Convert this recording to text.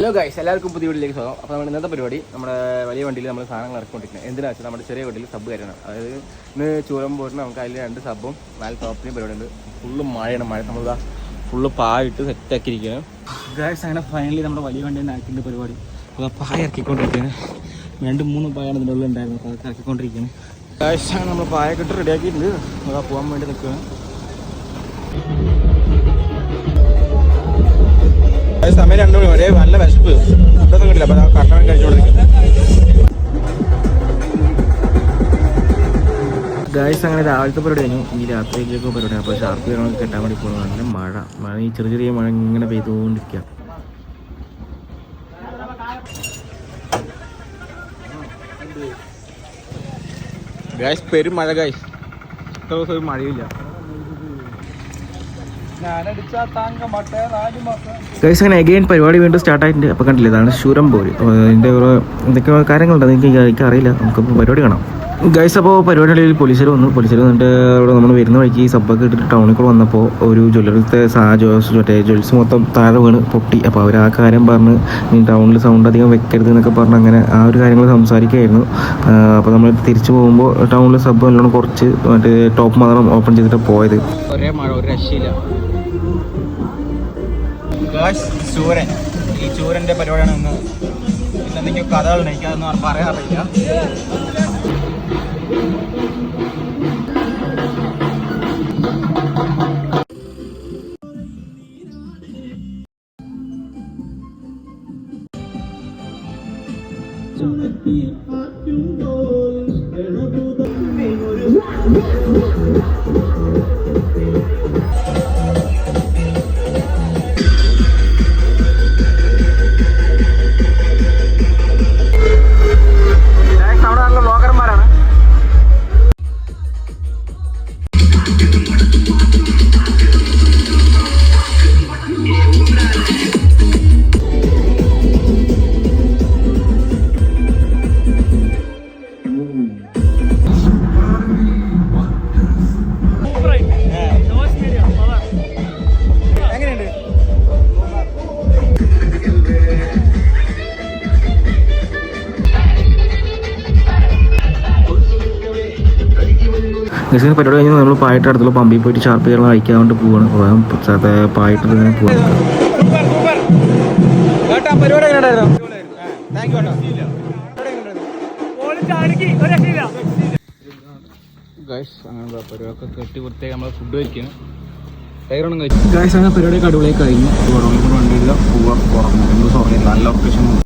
Hello guys എല്ലാവർക്കും പുതിയ വീട്ടിലേക്ക് സ്വാഗതം. അപ്പോൾ നമ്മുടെ ഇന്നത്തെ പരിപാടി നമ്മുടെ വലിയ വണ്ടിയിൽ നമ്മൾ സാധനങ്ങൾ ഇറക്കിക്കൊണ്ടിരിക്കുന്നത്. എന്തിനാ വെച്ചാൽ നമ്മുടെ ചെറിയ വണ്ടിയിൽ സബ് കാര്യമാണ്. അതായത് ഇന്ന് ചൂരം പോയിട്ട് നമുക്ക് അതിൽ രണ്ട് സബും നാല് ടോപ്പിനും പരിപാടി ഉണ്ട്. ഫുള്ള് മഴയാണ് മഴ നമ്മൾ ഫുള്ള് പായിട്ട് സെറ്റാക്കിയിരിക്കുകയാണ് ഗൈസ് അങ്ങനെ ഫൈനലി നമ്മുടെ വലിയ വണ്ടി തന്നെ ആക്കിന്റെ പരിപാടി. അപ്പോൾ ആ പായ ഇറക്കിക്കൊണ്ടിരിക്കുകയാണ്. രണ്ട് മൂന്ന് പായാണ് ഇതിന്റെ ഉള്ളിൽ ഉണ്ടായിരുന്നു അപ്പോൾ അതൊക്കെ ഇറക്കിക്കൊണ്ടിരിക്കുകയാണ്. ഗൈസ് അങ്ങനെ നമ്മൾ പായൊക്കെ ഇട്ട് റെഡിയാക്കിയിട്ടുണ്ട് അതാ പോകാൻ വേണ്ടി നിൽക്കുകയാണ്. രണ്ടു ഒരേ നല്ല വിശപ്പ്. ഫുഡൊന്നും കിട്ടില്ല അപ്പൊ കർട്ടൻ കഴിച്ചോണ്ടിരിക്കും ഗായ്സ് അങ്ങനെ രാവിലത്തെ പരിപാടി കഴിഞ്ഞു. ഈ രാത്രിയിലേക്ക് പരിപാടി. അപ്പോൾ ഷാർപ്പ് കാര്യങ്ങളൊക്കെ കെട്ടാൻ വേണ്ടി പോകുന്നത് നല്ല മഴ. മഴ ഈ ചെറിയ ചെറിയ മഴ ഇങ്ങനെ പെയ്തുകൊണ്ടിരിക്കുക ഗായ്സ് പെരും മഴ ഗായ്സ് ഇത്ര ദിവസം ഒരു മഴയില്ല. അങ്ങനെ അഗെയിൻ പരിപാടി വീണ്ടും സ്റ്റാർട്ട് ആയിട്ടുണ്ട്. അപ്പോൾ കണ്ടില്ല ഇതാണ് ശൂരം പോര്. അപ്പോൾ അതിന്റെ ഓരോ എന്തൊക്കെ കാര്യങ്ങളുണ്ട്. അതെനിക്ക് എനിക്ക് അറിയില്ല. നമുക്കിപ്പോൾ പരിപാടി കാണാം. ഗൈസ് അപ്പോൾ പരിപാടികളിൽ പോലീസുകാർ വന്നു. പോലീസുകാർ വന്നിട്ട് അവിടെ നമ്മൾ വരുന്ന വഴിക്ക് സബ്ബൊക്കെ ഇട്ടിട്ട് ടൗണിൽ കൂടെ വന്നപ്പോൾ ഒരു ജ്വല്ലറിത്തെ സാ ജോസ് മറ്റേ ജ്വൽസ് മൊത്തം താഴെ വീണ് പൊട്ടി. അപ്പോൾ അവർ ആ കാര്യം പറഞ്ഞ് നീ ടൗണിൽ സൗണ്ട് അധികം വെക്കരുത് എന്നൊക്കെ പറഞ്ഞ് അങ്ങനെ ആ ഒരു കാര്യങ്ങൾ സംസാരിക്കുകയായിരുന്നു. അപ്പോൾ നമ്മൾ തിരിച്ചു പോകുമ്പോൾ ടൗണിൽ സബ് നല്ലോണം കുറച്ച് മറ്റേ ടോപ്പ് മാത്രം ഓപ്പൺ ചെയ്തിട്ട് പോയത്. ഒരേ മഴ ഒരു രക്ഷയില്ല. ഗായ്സ് ചൂരൻ. ഈ ചൂരന്റെ പരിപാടിയാണ് ഇന്ന് പിന്നെ എന്തെങ്കിലും കഥകളുണ്ട് എനിക്കതൊന്നും പറയാറില്ല. അവിടെ ഗസിന് പരിപാടി കഴിഞ്ഞ് നമ്മൾ പായിട്ട് അടുത്തുള്ള പമ്പിൽ പോയിട്ട് ഷാർപ്പ് ചെയ്യാൻ കഴിക്കാൻ വേണ്ടി പോവാണ്. പായിട്ട് തന്നെ പോവാണ്. പരിപാടി ഗൈസ് അങ്ങനെ പരിപാടിയൊക്കെ കെട്ടി നമ്മൾ ഫുഡ് ഗൈസ് അങ്ങനെ പരിപാടിയൊക്കെ അടിപൊളിയായി കഴിഞ്ഞു. വണ്ടിയില്ല പോവാ കുറഞ്ഞു സോറി നല്ല ലൊക്കേഷൻ